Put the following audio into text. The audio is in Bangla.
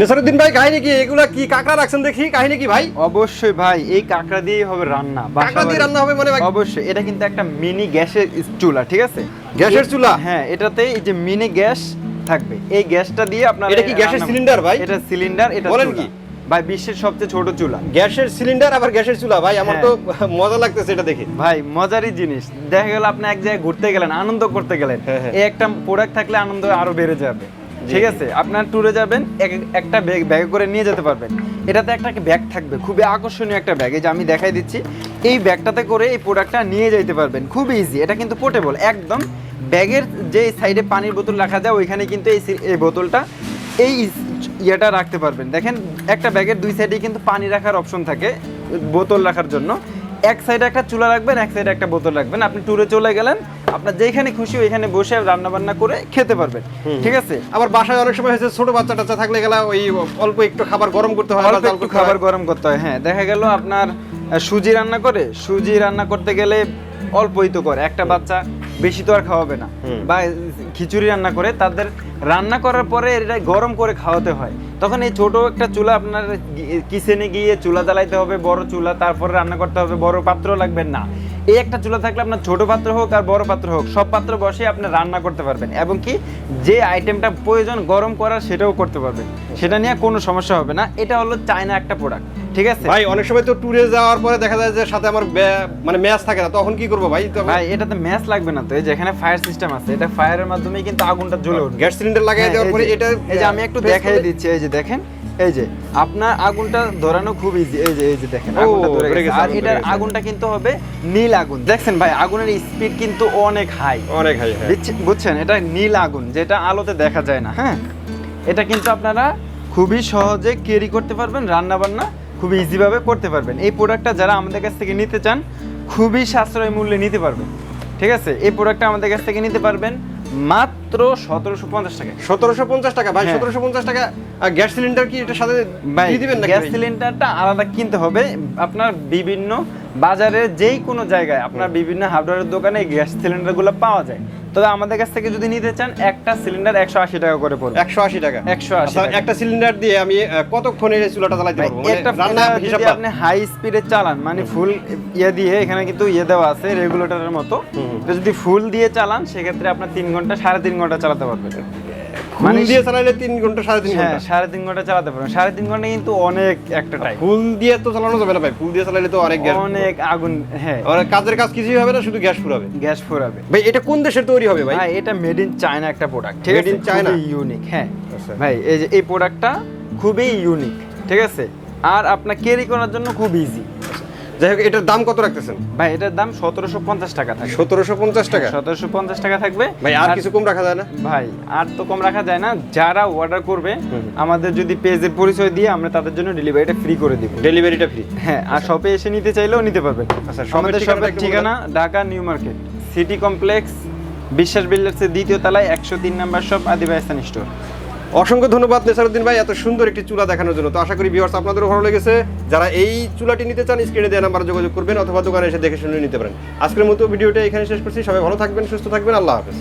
নেসারুদ্দিন ভাই কাহিনী কি? এগুলা কি কাঁকড়া রাখছেন দেখি? কাহিনী কি ভাই? অবশ্যই ভাই এই কাঁকড়া দিয়েই হবে রান্না কাঁকড়া দিয়ে রান্না হবে মানে অবশ্যই এটা কিন্তু একটা মিনি গ্যাসের চুলা ঠিক আছে? গ্যাসের চুলা? হ্যাঁ এটাতে এই যে মিনি গ্যাস থাকবে এই গ্যাসটা দিয়ে আপনার এটা কি গ্যাসের সিলিন্ডার ভাই? এটা সিলিন্ডার এটা বলেন কি? ভাই বিশ্বের সবচেয়ে ছোট চুলা। গ্যাসের সিলিন্ডার আবার গ্যাসের চুলা? ভাই আমার হ্যাঁ। তো মজা লাগতেছে এটা দেখে। ভাই মজারই জিনিস। দেখা গেল আপনি এক জায়গায় ঘুরতে গেলেন আনন্দ করতে গেলেন। হ্যাঁ, হ্যাঁ। এই একটা প্রোডাক্ট থাকলে আনন্দ আরও বেড়ে যাবে। ঠিক আছে আপনার ট্যুরে যাবেন এক- একটা ব্যাগ ব্যাগে করে নিয়ে যেতে পারবেন। এটাতে একটা ব্যাগ থাকবে খুবই আকর্ষণীয় একটা ব্যাগ এই যে আমি দেখাই দিচ্ছি। এই ব্যাগটাতে করে এই প্রোডাক্টটা নিয়ে যেতে পারবেন খুব ইজি এটা কিন্তু পোর্টেবল একদম ব্যাগের যে সাইডে পানির বোতল রাখা যায় ওইখানে কিন্তু এই এই বোতলটা এই ইয়েটা রাখতে পারবেন। দেখেন একটা ব্যাগের দুই সাইডে কিন্তু পানি রাখার অপশন থাকে বোতল রাখার জন্য। এক সাইডে একটা চুলা রাখবেন এক সাইডে একটা বোতল রাখবেন। আপনি ট্যুরে চলে গেলেন আপনার যেখানে খুশি ওইখানে বসে রান্না বান্না করে খেতে পারবেন। ঠিক আছে? আবার বাসায় অনেক সময় হয়েছে ছোট বাচ্চা টাচ্চা থাকলে গেলা ওই অল্প একটু খাবার গরম করতে হয় অল্প একটু খাবার গরম করতে হয় হ্যাঁ। দেখা গেল আপনার সুজি রান্না করে সুজি রান্না করতে গেলে অল্পই তো করে। একটা বাচ্চা বেশি তো আর খাওয়াবে না। বা খিচুড়ি রান্না করে তাদের রান্না করার পরে এটা গরম করে খাওয়াতে হয়। তখন এই ছোট একটা চুলা আপনার কিচেনে গিয়ে চুলা জ্বালাইতে হবে বড় চুলা তারপরে রান্না করতে হবে বড় পাত্র লাগবে না। এই একটা চুলা থাকলে আপনার ছোট পাত্র হোক আর বড় পাত্র হোক সব পাত্র বসে আপনি রান্না করতে পারবেন। এবং কি যে আইটেমটা প্রয়োজন গরম করার সেটাও করতে পারবেন। সেটা নিয়ে কোনো সমস্যা হবে না। এটা হলো চায়না একটা প্রোডাক্ট ঠিক আছে? ভাই অনেক সময় তো ট্যুরে যাওয়ার পরে দেখা যায় যে সাথে আমার মানে ম্যাচ থাকে না তখন কি করব ভাই? ভাই এটাতে ম্যাচ লাগবে না তো। এই যে এখানে ফায়ার সিস্টেম আছে এটা ফায়ারের মাধ্যমে কিন্তু আগুনটা জ্বলে উঠবে। গ্যাস সিলিন্ডার লাগাই হ্যাঁ, দেওয়ার পরে এটা এই যে আমি একটু দেখাই দিচ্ছি এই যে দেখেন। এই যে আপনার আগুনটা ধরানো খুব ইজি এই যে এই যে দেখেন আগুনটা ধরে ধরে গেছে। গেছে, আর এটার আগুনটা কিন্তু হবে নীল আগুন। দেখছেন ভাই আগুনের স্পিড কিন্তু অনেক হাই অনেক হাই হ্যাঁ। বুঝছেন? এটা নীল আগুন যেটা আলোতে দেখা যায় না হ্যাঁ? এটা কিন্তু আপনারা খুবই সহজে ক্যারি করতে পারবেন রান্না বান্না খুবই ইজিভাবে করতে পারবেন। এই প্রোডাক্টটা যারা আমাদের কাছ থেকে নিতে চান খুবই সাশ্রয় মূল্যে নিতে পারবেন। ঠিক আছে? এই প্রোডাক্টটা আমাদের কাছ থেকে নিতে পারবেন। মাত্র সতেরোশো পঞ্চাশ টাকা সতেরোশো পঞ্চাশ টাকা ভাই হ্যাঁ। সতেরোশো পঞ্চাশ টাকা গ্যাস সিলিন্ডার কি এটার সাথে দিয়ে দিবেন না গ্যাস সিলিন্ডারটা আলাদা কিনতে হবে। আপনার বিভিন্ন বাজারে যেই কোনো জায়গায় আপনার বিভিন্ন হার্ডওয়্যারের দোকানে গ্যাস সিলিন্ডারগুলো পাওয়া যায়। তবে আমাদের কাছ থেকে যদি নিতে চান একটা সিলিন্ডার একশো আশি টাকা করে পড়বে। একশো আশি টাকা। 180 আচ্ছা, টাকা। একটা সিলিন্ডার দিয়ে আমি কতক্ষণ এই চুলাটা চালাতে পারব? মানে একটা যদি আপনি হাই স্পিডে চালান মানে ফুল ইয়ে দিয়ে এখানে কিন্তু ইয়ে দেওয়া আছে রেগুলেটরের মতো। যদি ফুল দিয়ে চালান সেক্ষেত্রে আপনার তিন ঘণ্টা সাড়ে তিন ঘণ্টা চালাতে পারবেন। দিয়ে চালাইলে তিন ঘণ্টা সাড়ে তিন হ্যাঁ ঘণ্টা। সাড়ে তিন ঘণ্টা চালাতে পারবেন। সাড়ে তিন ঘণ্টা কিন্তু অনেক একটা টাইম ফুল দিয়ে তো চালানো যাবে না ভাই ফুল দিয়ে চালাইলে তো অনেক গ্যাস অনেক আগুন হ্যাঁ। কাজের কাজ কিছুই হবে না শুধু গ্যাস ফুরাবে। গ্যাস ফুরাবে। ভাই এটা কোন দেশের তৈরি হবে ভাই? ভাই এটা মেড ইন চায়না একটা প্রোডাক্ট ঠিক China? ইউনিক হ্যাঁ। ভাই এই যে এই প্রোডাক্টটা খুবই ইউনিক ঠিক আছে? আর আপনার ক্যারি করার জন্য খুব ইজি যাই হোক এটার দাম কত রাখতেছেন? ভাই এটার দাম সতেরোশো পঞ্চাশ টাকা থাকবে। সতেরোশো পঞ্চাশ টাকা? সতেরোশো পঞ্চাশ টাকা থাকবে। ভাই আর কিছু কম রাখা যায় না? ভাই আর তো কম রাখা যায় না। যারা অর্ডার করবে আমাদের যদি পেজের পরিচয় দিয়ে আমরা তাদের জন্য ডেলিভারিটা ফ্রি করে দিব। ডেলিভারিটা ফ্রি হ্যাঁ আর শপে এসে নিতে চাইলেও নিতে পারবেন। আচ্ছা, আমাদের শপের ঠিকানা Dhaka new market. City complex Biswas বিল্ডার্সের দ্বিতীয় তলায় একশো তিন নাম্বার শপ আদিবাইস্তান স্টোর অসংখ্য ধন্যবাদ নেসারুদ্দিন ভাই, এত সুন্দর একটি চুলা দেখানোর জন্য। তো আশা করি ভিউয়ার্স আপনাদেরও ভালো লেগেছে। যারা এই চুলাটি নিতে চান স্ক্রিনে দেওয়া নাম্বার যোগাযোগ করবেন অথবা দোকানে এসে দেখে শুনে নিতে পারেন। আজকের মতো ভিডিওটা এখানে শেষ করছি। সবাই ভালো থাকবেন, সুস্থ থাকবেন। আল্লাহ হাফেজ।